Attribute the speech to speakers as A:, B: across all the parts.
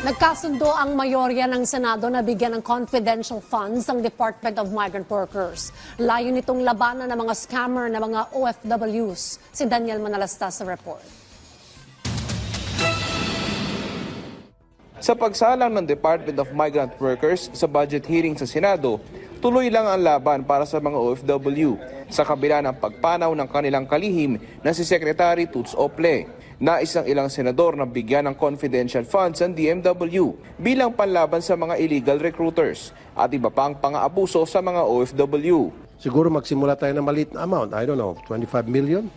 A: Nagkasundo ang mayorya ng Senado na bigyan ng confidential funds ang Department of Migrant Workers. Layo nitong labanan ng mga scammer na mga OFWs. Si Daniel Manalastas sa report.
B: Sa pagsalang ng Department of Migrant Workers sa budget hearing sa Senado, tuloy lang ang laban para sa mga OFW sa kabila ng pagpanaw ng kanilang kalihim na si Secretary Toots Ople. Nais ng ilang senador na bigyan ng confidential funds ang DMW bilang panlaban sa mga illegal recruiters at iba pang pang-aabuso sa mga OFW.
C: Siguro magsimula tayo ng maliit na amount. I don't know, 25 million?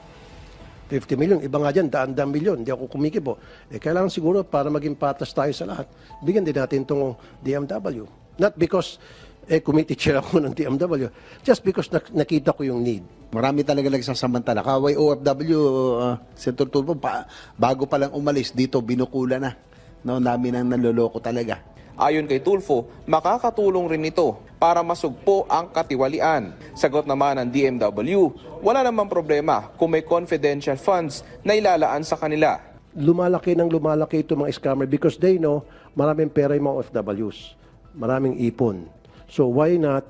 C: 50 million. Iba nga dyan, daan-daan milyon. Hindi ako kumikibo. Eh, kailangan siguro para maging patas tayo sa lahat, bigyan din natin itong DMW. Not because eh, committee chair ako ng DMW. Just because nak- nakita ko yung need.
D: Marami talaga nagsasamantala. Kaway OFW, uh, Senator Tulfo, pa, bago pa lang umalis dito, binukula na. No, namin ang naloloko talaga.
B: Ayon kay Tulfo, makakatulong rin ito para masugpo ang katiwalian. Sagot naman ng DMW, wala namang problema kung may confidential funds na ilalaan sa kanila.
C: Lumalaki ng lumalaki ito mga scammer because they know maraming pera yung mga OFWs. Maraming ipon. So why not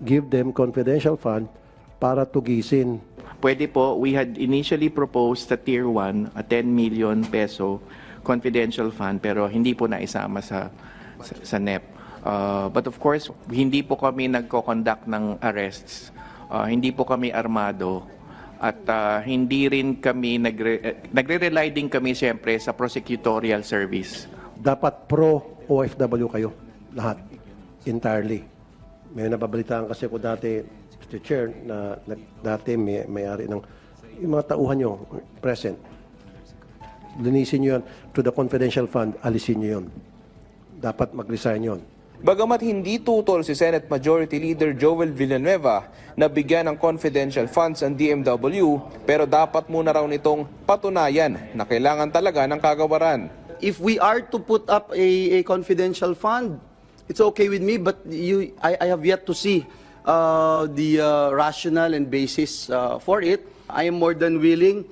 C: give them confidential fund para tugisin
E: Pwede po, we had initially proposed sa Tier 1 a 10 million peso confidential fund pero hindi po naisama sa sa, sa NEP. Uh, but of course, hindi po kami nagko-conduct ng arrests. Uh, hindi po kami armado at uh, hindi rin kami nagre- eh, nagre-rely din kami siyempre sa prosecutorial service.
C: dapat pro OFW kayo lahat entirely. May nababalitaan kasi ko dati Mr. Chair na, na dati may may-ari ng yung mga tauhan nyo present. Linisin nyo yan to the confidential fund, alisin nyo yun. Dapat mag-resign yun.
B: Bagamat hindi tutol si Senate Majority Leader Joel Villanueva na bigyan ng confidential funds ang DMW, pero dapat muna raw nitong patunayan na kailangan talaga ng kagawaran.
F: if we are to put up a, a confidential fund, it's okay with me, but you, I, I have yet to see uh, the uh, rationale and basis uh, for it. I am more than willing,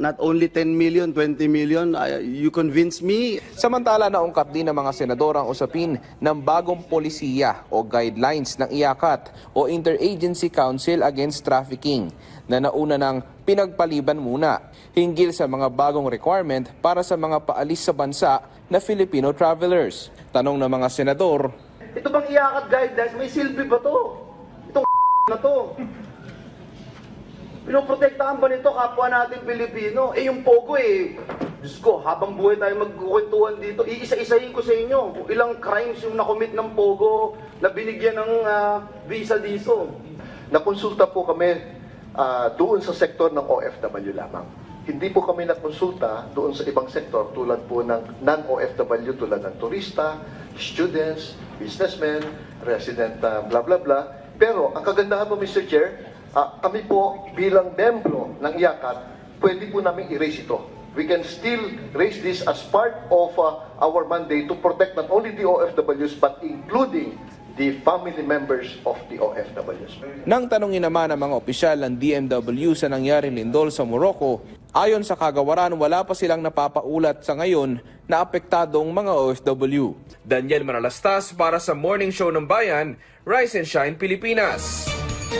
F: not only 10 million, 20 million, I, you convince me,
B: Samantala naungkat din ng mga senador ang usapin ng bagong polisiya o guidelines ng IACAT o Interagency Council Against Trafficking na nauna ng pinagpaliban muna hinggil sa mga bagong requirement para sa mga paalis sa bansa na Filipino travelers. Tanong ng mga senador,
G: Ito bang iyakat guidelines? May silbi ba to? Itong na to. Pinoprotektahan ba nito kapwa natin Pilipino? Eh yung Pogo eh, Diyos ko, habang buhay tayo magkukwentuhan dito, iisa-isahin ko sa inyo ilang crimes yung nakomit ng Pogo na binigyan ng ah, visa dito.
H: Nakonsulta po kami ah, doon sa sektor ng OFW lamang. Hindi po kami nakonsulta doon sa ibang sektor tulad po ng non-OFW tulad ng turista, students, businessmen, resident ah, blah blah blah. Pero ang kagandahan po Mr. Chair, ah, kami po bilang membro ng IACAT, pwede po namin erase ito. We can still raise this as part of ah, our mandate to protect not only the OFWs but including the family members of the OFWs.
B: Nang tanungin naman ng mga opisyal ng DMW sa nangyaring lindol sa Morocco, ayon sa kagawaran wala pa silang napapaulat sa ngayon na apektadong mga OFW. Daniel Manalastas para sa Morning Show ng Bayan, Rise and Shine Pilipinas.